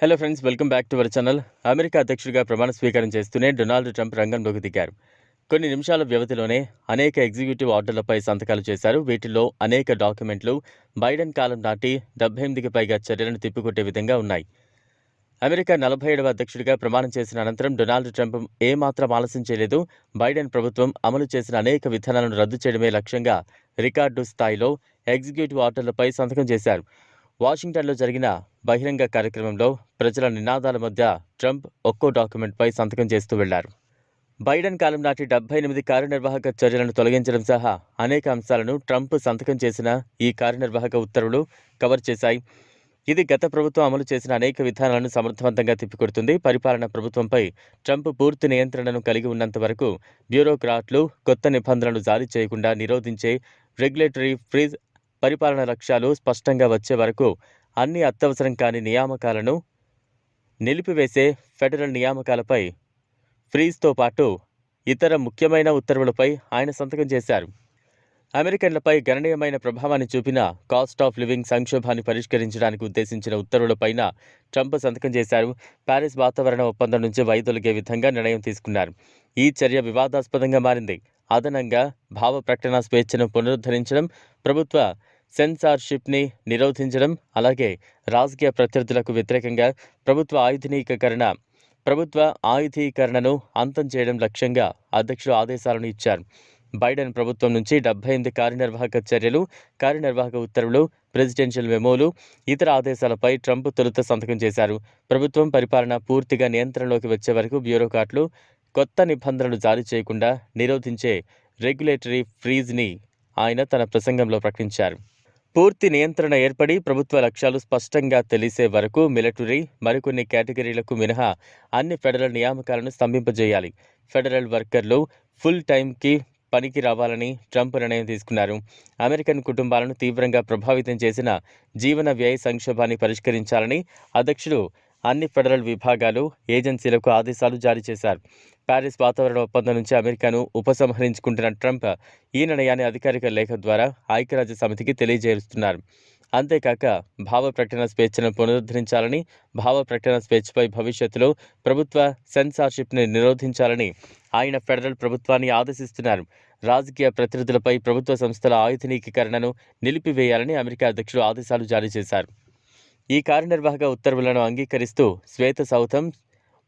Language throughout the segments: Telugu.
Hello friends welcome back to our channel America అధ్యక్షుడిగా ప్రమాణ స్వీకారం చేస్తూనే డొనాల్డ్ ట్రంప్ రంగంలోకి దిగారు కొన్ని నిమిషాల వ్యవధిలోనే అనేక ఎగ్జిక్యూటివ్ ఆర్డర్లపై సంతకాలు చేశారు వీటిలో అనేక డాక్యుమెంట్లు బైడెన్ కాలం నాటి డెబ్బై ఎనిమిదికి పైగా చర్యలను తిప్పికొట్టే విధంగా ఉన్నాయి అమెరికా నలభై ఏడవ అధ్యక్షుడిగా ప్రమాణం చేసిన అనంతరం డొనాల్డ్ ట్రంప్ ఏమాత్రం ఆలస్యం చేయలేదు బైడెన్ ప్రభుత్వం అమలు చేసిన అనేక విధానాలను రద్దు చేయడమే లక్ష్యంగా రికార్డు స్థాయిలో ఎగ్జిక్యూటివ్ ఆర్డర్లపై సంతకం చేశారు వాషింగ్టన్లో జరిగిన బహిరంగ కార్యక్రమంలో ప్రజల నినాదాల మధ్య ట్రంప్ ఒక్కో డాక్యుమెంట్పై సంతకం చేస్తూ వెళ్ళారు. బైడెన్ కాలం నాటి డెబ్బై ఎనిమిది కార్యనిర్వాహక చర్యలను తొలగించడం సహా అనేక అంశాలను ట్రంప్ సంతకం చేసిన ఈ కార్యనిర్వాహక ఉత్తర్వులు కవర్ చేశాయి. ఇది గత ప్రభుత్వం అమలు చేసిన అనేక విధానాలను సమర్థవంతంగా తిప్పికొడుతుంది. పరిపాలన ప్రభుత్వంపై ట్రంప్ పూర్తి నియంత్రణను కలిగి ఉన్నంత వరకు బ్యూరోక్రాట్లు కొత్త నిబంధనలు జారీ చేయకుండా నిరోధించే రెగ్యులేటరీ ఫ్రీజ్ పరిపాలన లక్ష్యాలు స్పష్టంగా వచ్చే వరకు అన్ని అత్యవసరం కాని నియామకాలను నిలిపివేసే ఫెడరల్ నియామకాలపై ఫ్రీజ్తో పాటు ఇతర ముఖ్యమైన ఉత్తర్వులపై ఆయన సంతకం చేశారు. అమెరికన్లపై గణనీయమైన ప్రభావాన్ని చూపిన కాస్ట్ ఆఫ్ లివింగ్ సంక్షోభాన్ని పరిష్కరించడానికి ఉద్దేశించిన ఉత్తర్వులపైన ట్రంప్ సంతకం చేశారు. ప్యారిస్ వాతావరణ ఒప్పందం నుంచి వైదొలిగే విధంగా నిర్ణయం తీసుకున్నారు. ఈ చర్య వివాదాస్పదంగా మారింది. అదనంగా భావ ప్రకటన స్వేచ్ఛను పునరుద్ధరించడం ప్రభుత్వ సెన్సార్షిప్ని నిరోధించడం అలాగే రాజకీయ ప్రత్యర్థులకు వ్యతిరేకంగా ప్రభుత్వ ఆయుధీకరణ ప్రభుత్వ ఆయుధీకరణను అంతం చేయడం లక్ష్యంగా అధ్యక్షుడు ఆదేశాలను ఇచ్చారు. బైడెన్ ప్రభుత్వం నుంచి డెబ్బై ఎనిమిది కార్యనిర్వాహక చర్యలు కార్యనిర్వాహక ఉత్తర్వులు ప్రెసిడెన్షియల్ మెమోలు ఇతర ఆదేశాలపై ట్రంప్ తొలుత సంతకం చేశారు. ప్రభుత్వం పరిపాలన పూర్తిగా నియంత్రణలోకి వచ్చే వరకు బ్యూరోక్రాట్లు కొత్త నిబంధనలు జారీ చేయకుండా నిరోధించే రెగ్యులేటరీ ఫ్రీజ్ని ఆయన తన ప్రసంగంలో ప్రకటించారు. పూర్తి నియంత్రణ ఏర్పడి ప్రభుత్వ లక్ష్యాలు స్పష్టంగా తెలిసే వరకు మిలిటరీ మరికొన్ని కేటగిరీలకు మినహా అన్ని ఫెడరల్ నియామకాలను స్తంభింపజేయాలి. ఫెడరల్ వర్కర్లు ఫుల్ టైంకి పనికి రావాలని ట్రంప్ నిర్ణయం తీసుకున్నారు. అమెరికన్ కుటుంబాలను తీవ్రంగా ప్రభావితం చేసిన జీవన వ్యయ సంక్షోభాన్ని పరిష్కరించాలని అధ్యక్షుడు అన్ని ఫెడరల్ విభాగాలు ఏజెన్సీలకు ఆదేశాలు జారీ చేశారు. ప్యారిస్ వాతావరణ ఒప్పందం నుంచి అమెరికాను ఉపసంహరించుకుంటున్న ట్రంప్ ఈ నిర్ణయాన్ని అధికారిక లేఖ ద్వారా ఐక్యరాజ్య సమితికి తెలియజేస్తున్నారు. అంతేకాక భావ ప్రకటన స్వేచ్ఛను పునరుద్ధరించాలని భావ ప్రకటన స్వేచ్ఛపై భవిష్యత్తులో ప్రభుత్వ సెన్సార్షిప్ని నిరోధించాలని ఆయన ఫెడరల్ ప్రభుత్వాన్ని ఆదేశిస్తున్నారు. రాజకీయ ప్రతినిధులపై ప్రభుత్వ సంస్థల ఆయుధనీకరణను నిలిపివేయాలని అమెరికా అధ్యక్షుడు ఆదేశాలు జారీ చేశారు. ఈ కార్యనిర్వాహక ఉత్తర్వులను అంగీకరిస్తూ శ్వేత సౌధం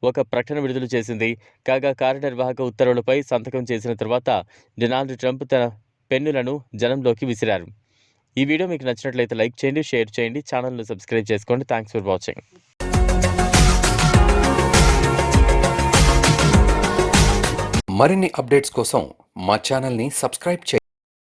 ఒక ప్రకటన విడుదల చేసింది. కాగా కార్యనిర్వాహక ఉత్తర్వులపై సంతకం చేసిన తర్వాత డొనాల్డ్ ట్రంప్ తన పెన్నులను జనంలోకి విసిరారు. ఈ వీడియో మీకు నచ్చినట్లయితే లైక్ చేయండి షేర్ చేయండి ఛానల్ను సబ్స్క్రైబ్ చేసుకోండి. Thanks for watching. మరిన్ని అప్డేట్స్ కోసం మా ఛానల్ని సబ్స్క్రైబ్ చేయండి.